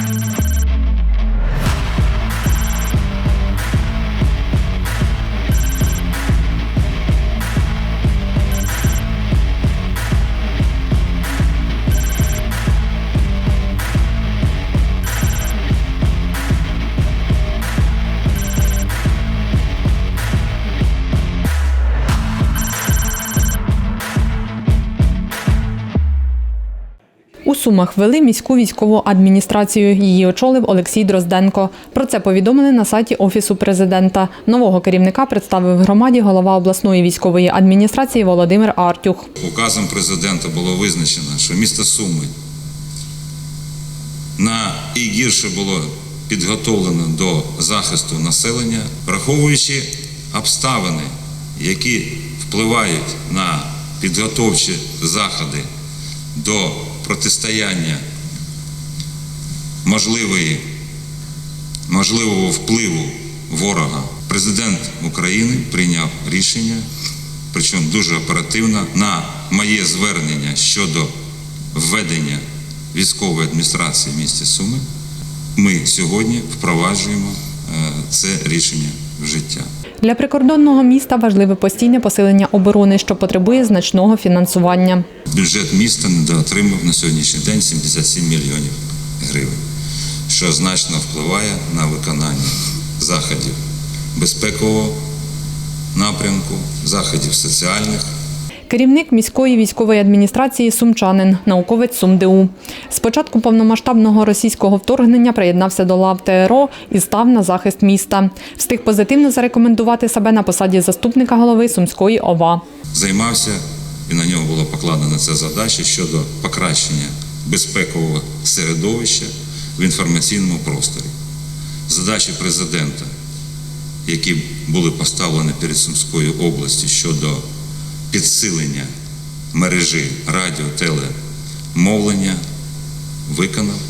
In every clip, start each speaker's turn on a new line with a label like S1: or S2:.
S1: Thank you. У Сумах ввели міську військову адміністрацію. Її очолив Олексій Дрозденко. Про це повідомили на сайті Офісу президента. Нового керівника представив громаді голова обласної військової адміністрації Володимир Артюх.
S2: Указом президента було визначено, що місто Суми на і гірше було підготовлено до захисту населення, враховуючи обставини, які впливають на підготовчі заходи до протистояння можливої, можливого впливу ворога. Президент України прийняв рішення, причому дуже оперативно, на моє звернення щодо введення військової адміністрації в місті Суми. Ми сьогодні впроваджуємо е, це рішення в життя.
S1: Для прикордонного міста важливе постійне посилення оборони, що потребує значного фінансування.
S2: Бюджет міста недоотримав на сьогоднішній день 77 мільйонів гривень, що значно впливає на виконання заходів безпекового напрямку, заходів соціальних.
S1: Керівник міської військової адміністрації сумчанин, науковець СумДУ. З початку повномасштабного російського вторгнення приєднався до лав ТРО і став на захист міста. Встиг позитивно зарекомендувати себе на посаді заступника голови Сумської ОВА.
S2: Займався і на нього було покладено це задача щодо покращення безпекового середовища в інформаційному просторі. Задачі президента, які були поставлені перед Сумською областю щодо підсилення мережі радіо, телемовлення, виконав.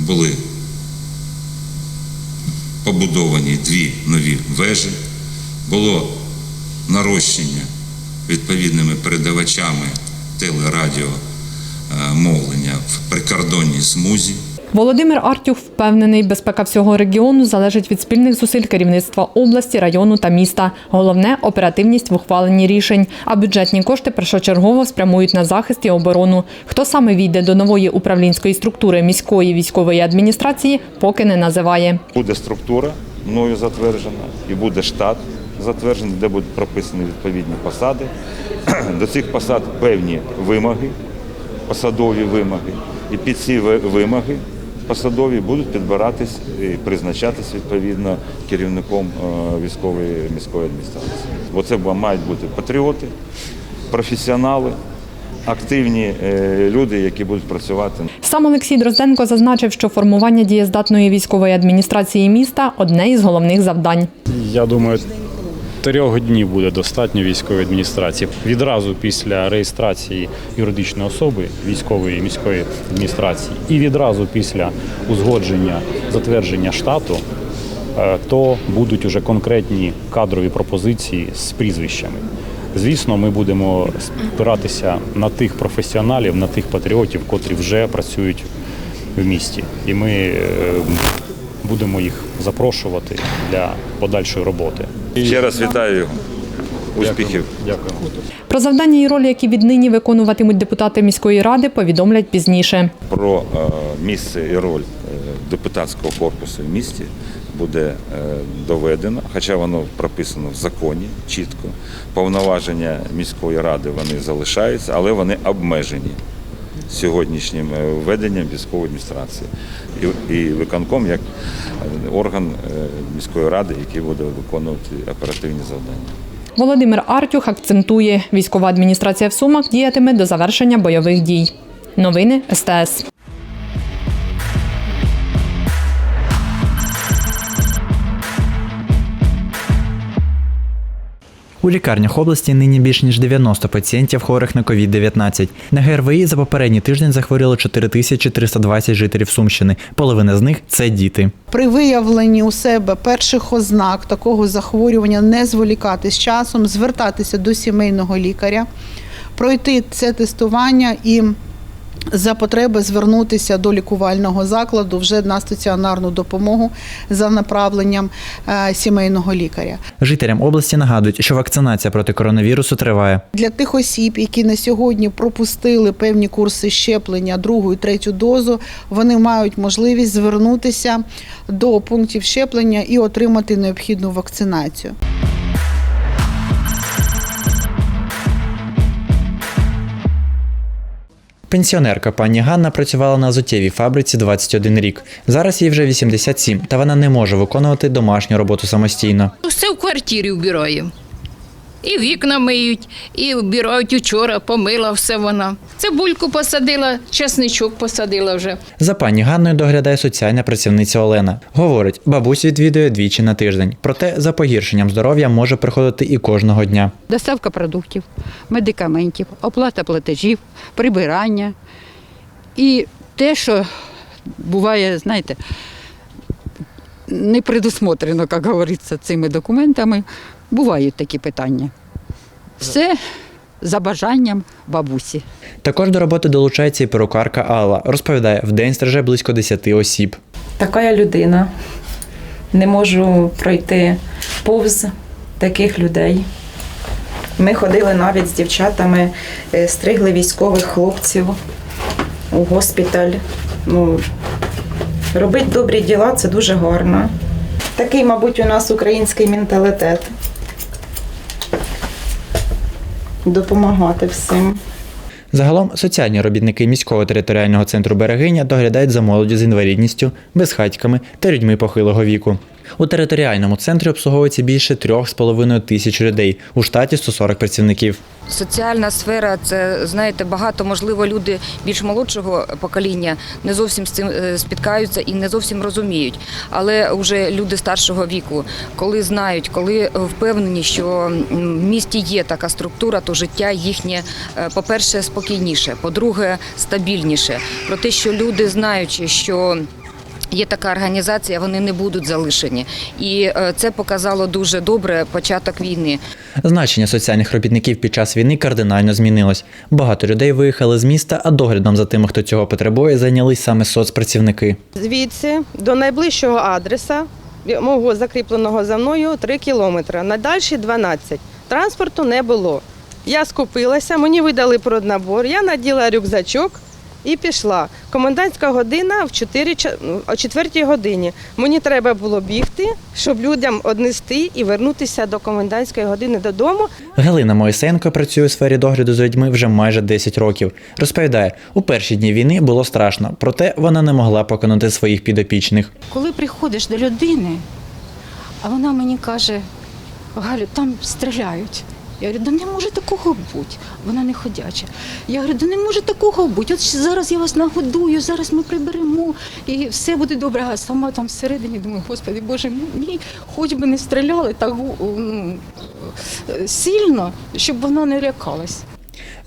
S2: Були побудовані дві нові вежі, було нарощення відповідними передавачами телерадіо е, мовлення в прикордонній смузі.
S1: Володимир Артюх впевнений, безпека всього регіону залежить від спільних зусиль керівництва області, району та міста. Головне оперативність в ухваленні рішень. А бюджетні кошти першочергово спрямують на захист і оборону. Хто саме війде до нової управлінської структури міської військової адміністрації, поки не називає.
S3: Буде структура мною затверджена і буде штат затверджений, де будуть прописані відповідні посади. До цих посад певні вимоги, посадові вимоги. І під ці вимоги посадові будуть підбиратись і призначатись відповідно керівником е, військової міської адміністрації. Бо це мають бути патріоти, професіонали, активні е, люди, які будуть працювати
S1: Сам Олексій Дрозденко зазначив, що формування дієздатної військової адміністрації міста одне із головних завдань.
S4: Я думаю, трьох днів буде достатньо військової адміністрації. Відразу після реєстрації юридичної особи військової міської адміністрації і відразу після узгодження затвердження штату, е, то будуть уже конкретні кадрові пропозиції з прізвищами. Звісно, ми будемо спиратися на тих професіоналів, на тих патріотів, котрі вже працюють в місті. І ми е, будемо їх запрошувати для подальшої роботи.
S3: Ще раз вітаю його. Успіхів.
S4: Дякую.
S1: Про завдання і роль, які віднині виконуватимуть депутати міської ради, повідомлять пізніше.
S3: Про е, місце і роль е, депутатського корпусу в місті буде е, доведено, хоча воно прописано в законі чітко. Повноваження міської ради вони залишаються, але вони обмежені сьогоднішнім введенням військової адміністрації. І, і виконком як орган е, міської ради, який буде виконувати оперативні завдання.
S1: Володимир Артюх акцентує, військова адміністрація в Сумах діятиме до завершення бойових дій. Новини СТС.
S5: У лікарнях області нині більш ніж 90 пацієнтів хворих на COVID-19. На ГРВІ за попередній тиждень захворіло 4320 жителів Сумщини. Половина з них це діти.
S6: При виявленні у себе перших ознак такого захворювання не зволікати з часом, звертатися до сімейного лікаря, пройти це тестування і за потреби звернутися до лікувального закладу вже на стаціонарну допомогу за направленням е, сімейного лікаря.
S5: Жителям області нагадують, що вакцинація проти коронавірусу триває.
S6: Для тих осіб, які на сьогодні пропустили певні курси щеплення, другу і третю дозу, вони мають можливість звернутися до пунктів щеплення і отримати необхідну вакцинацію.
S5: Пенсіонерка пані Ганна працювала на зутєвій фабриці 21 рік. Зараз їй вже 87, та вона не може виконувати домашню роботу самостійно.
S7: Все в квартирі вбираю. І вікна миють, і вбирають учора, помила все вона. Цибульку посадила, чесничок посадила вже.
S5: За пані Ганною доглядає соціальна працівниця Олена. Говорить, бабусь відвідує двічі на тиждень. Проте за погіршенням здоров'я може приходити і кожного дня.
S8: доставка продуктів, медикаментів, оплата платежів, прибирання. І те, що буває, знаєте, не предусмотрено, як говориться, цими документами, бувають такі питання. Все за бажанням бабусі.
S5: Також до роботи долучається і перукарка Алла. Розповідає, в день стриже близько 10 осіб.
S9: така я людина. Не можу пройти повз таких людей. Ми ходили навіть з дівчатами, е, стригли військових хлопців у госпіталь. Ну, робити добрі діла це дуже гарно. Такий, мабуть, у нас український менталітет. Допомагати всім.
S5: Загалом соціальні робітники міського територіального центру Берегиня доглядають за молоді з інвалідністю, безхатьками та людьми похилого віку. У територіальному центрі обслуговується більше 3,5 тисяч людей, у штаті 140 працівників.
S10: Соціальна сфера це знаєте, багато можливо люди більш молодшого покоління не зовсім з цим е, спіткаються і не зовсім розуміють. Але вже люди старшого віку, коли знають, коли впевнені, що в місті є така структура, то життя їхнє, е, по-перше, спокійніше, по-друге, стабільніше. Про те, що люди знаючи, що Є така організація, вони не будуть залишені, і е, це показало дуже добре початок війни.
S5: Значення соціальних робітників під час війни кардинально змінилось. Багато людей виїхали з міста, а доглядом за тими, хто цього потребує, зайнялись саме соцпрацівники.
S11: Звідси до найближчого адреса, мого закріпленого за мною, 3 кілометри. Надальші 12. Транспорту не було. Я скупилася, мені видали проднабор, я наділа рюкзачок і пішла. Комендантська година в 4, ну, о 4 годині. Мені треба було бігти, щоб людям однести і вернутися до комендантської години додому.
S5: Галина Моїсенко працює у сфері догляду за людьми вже майже 10 років. Розповідає, у перші дні війни було страшно, проте вона не могла покинути своїх підопічних.
S8: Коли приходиш до людини, а вона мені каже, Галю, там стріляють. Я говорю, да не може такого бути. Вона не ходяча. Я говорю, да не може такого бути. От зараз я вас нагодую, зараз ми приберемо і все буде добре. А сама там всередині думаю, господи, Боже мій, хоч би не стріляли так ну, сильно, щоб вона не лякалась.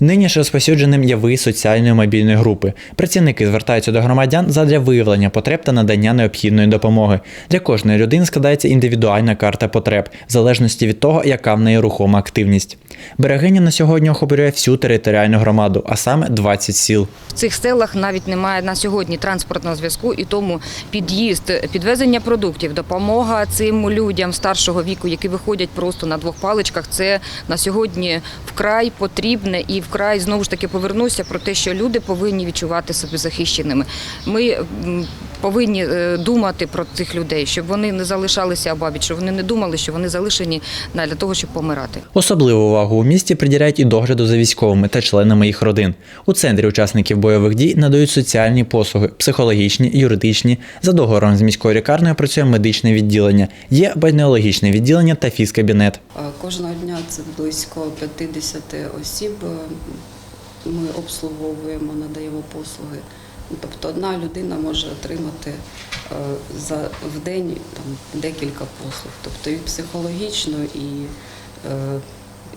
S5: Нині ж розпосюдженим є виїзд соціальної мобільної групи. Працівники звертаються до громадян задля виявлення потреб та надання необхідної допомоги. Для кожної людини складається індивідуальна карта потреб, в залежності від того, яка в неї рухома активність. Берегиня на сьогодні охоплює всю територіальну громаду, а саме 20 сіл.
S10: В цих селах навіть немає на сьогодні транспортного зв'язку, і тому під'їзд, підвезення продуктів, допомога цим людям старшого віку, які виходять просто на двох паличках. Це на сьогодні вкрай потрібне і вкрай знову ж таки повернуся про те, що люди повинні відчувати себе захищеними. Ми повинні е, думати про цих людей, щоб вони не залишалися обабіч, щоб вони не думали, що вони залишені для того, щоб помирати.
S5: Особливу увагу у місті приділяють і догляду за військовими та членами їх родин. У центрі учасників бойових дій надають соціальні послуги, психологічні, юридичні. За договором з міською лікарнею працює медичне відділення, є бальнеологічне відділення та фізкабінет.
S12: Е, Кожного дня це близько 50 осіб. е, Ми обслуговуємо, надаємо послуги. Тобто одна людина може отримати е, за в день там декілька послуг, тобто і психологічну, і е,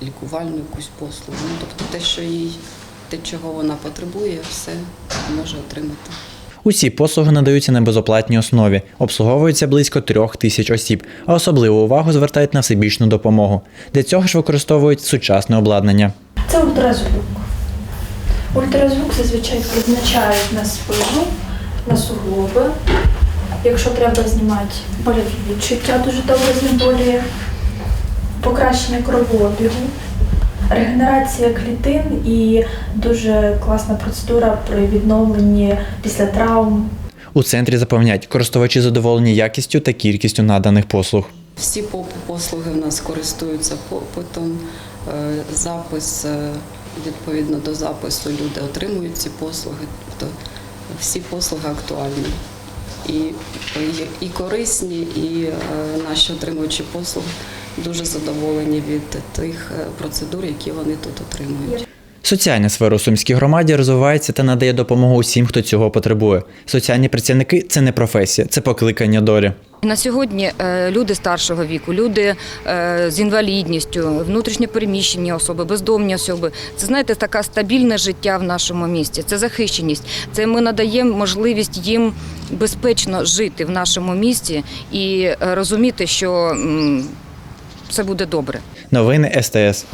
S12: лікувальну якусь послугу. Ну, тобто те, що їй, те, чого вона потребує, все може отримати.
S5: Усі послуги надаються на безоплатній основі, обслуговується близько трьох тисяч осіб, а особливу увагу звертають на всебічну допомогу. Для цього ж використовують сучасне обладнання.
S13: Це ультразвук. Ультразвук зазвичай призначають на спину, на суглоби. Якщо треба знімати больові відчуття, дуже добре знеболює. Покращення кровообігу, регенерація клітин і дуже класна процедура при відновленні після травм.
S5: У центрі запевняють, користувачі задоволені якістю та кількістю наданих послуг.
S12: Всі послуги в нас користуються попитом. Е, Запис е, відповідно до запису люди отримують ці послуги. Тобто всі послуги актуальні. І, і, корисні, і е, наші отримуючі послуг дуже задоволені від тих е, процедур, які вони тут отримують.
S5: Соціальна сфера у Сумській громаді розвивається та надає допомогу усім, хто цього потребує. Соціальні працівники це не професія, це покликання долі.
S10: На сьогодні е, люди старшого віку, люди е, з інвалідністю, внутрішньопереміщені особи, бездомні особи. Це знаєте, така стабільне життя в нашому місті. Це захищеність. Це ми надаємо можливість їм безпечно жити в нашому місті і е, розуміти, що все буде добре.
S5: Новини СТС.